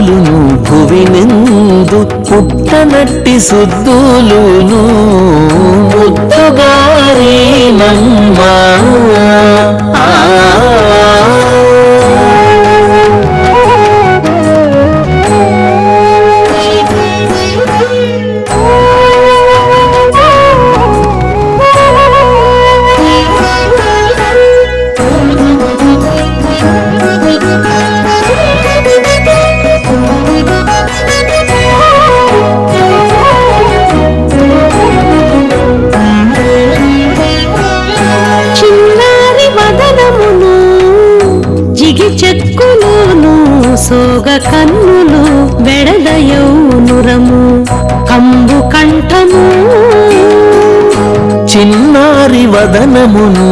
పూలును భువినందు పుట్టనట్టి సుద్దులును ముద్దుగారి నమ్మ వదనమును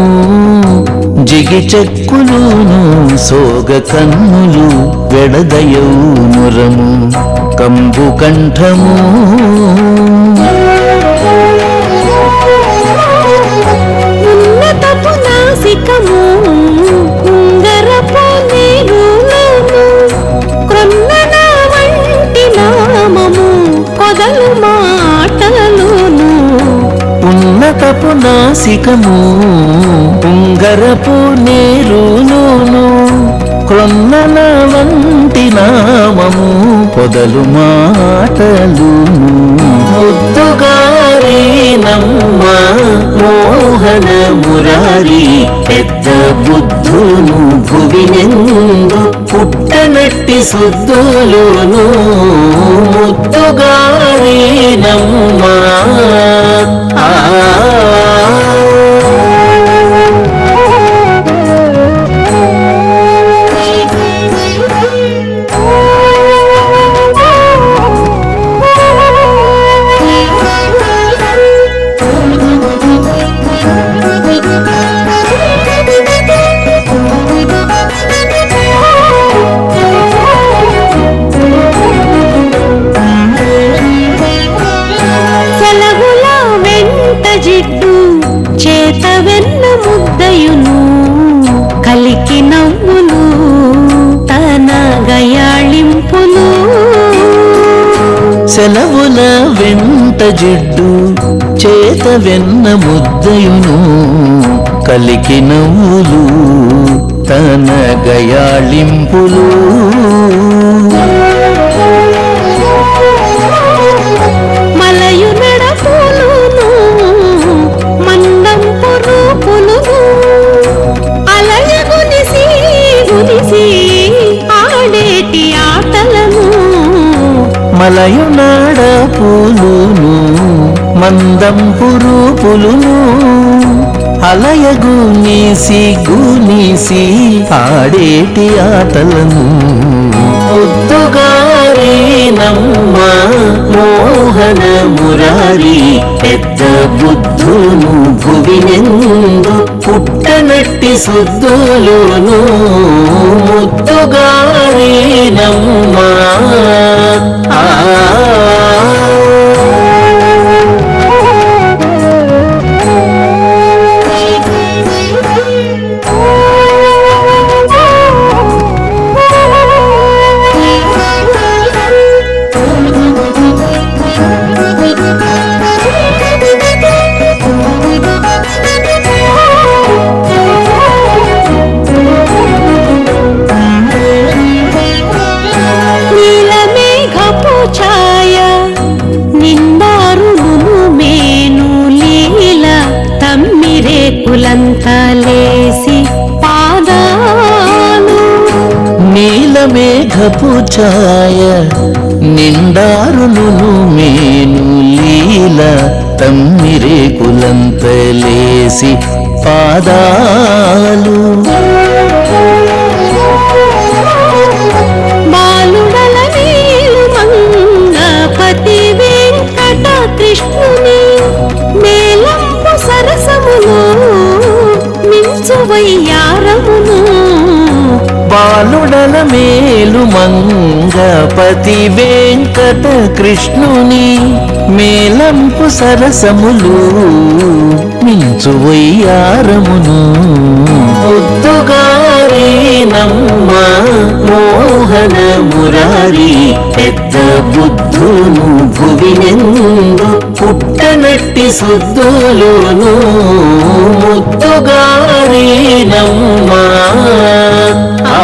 జిగి చెక్కులును సోగ కన్నులు వెడదయౌనురము కంబు కంఠము. ఉన్నతపు నాసికము నాసికము. ఉంగరపు నేరులోను క్రొన్నన వంటి నామము పొదలు మాటలు ముద్దుగారి నమ్మ మోహన మురారి పెద్ద బుద్ధును భువినెందు పుట్టనట్టి సుద్దులోను ముద్దుగా సెలవుల వెంట జిడ్డు చేత వెన్న ముద్దయును కలికి నవ్వులు తన గయాళింపులు. మలయునాడ పూలును మందం పురుపులును అలయగు నీసి గునీసి ఆడేటి ఆటలను. ముద్దుగారి మోహన మురారి పెద్ద బుద్ధును భువినెందు పుట్టనట్టి శుద్ధులును ముద్దుగారి నమ్మ ఆ. రేపులంతా లేసి పాదాలు. నీల మేఘపు ఛాయ నిండారును మేను లీల తమ్మిరేకులంతలేసి పాదాలు. మేలు మంగపతి వెంకట కృష్ణుని మేలంపు సరసములు మించు వయ్యారమును ముద్దుగారి నమ్మ మోహన మురారి పెద్ద బుద్ధును భువినెందు పుట్టనట్టి సుద్దులును. ముద్దుగారి నమ్మ. ఆ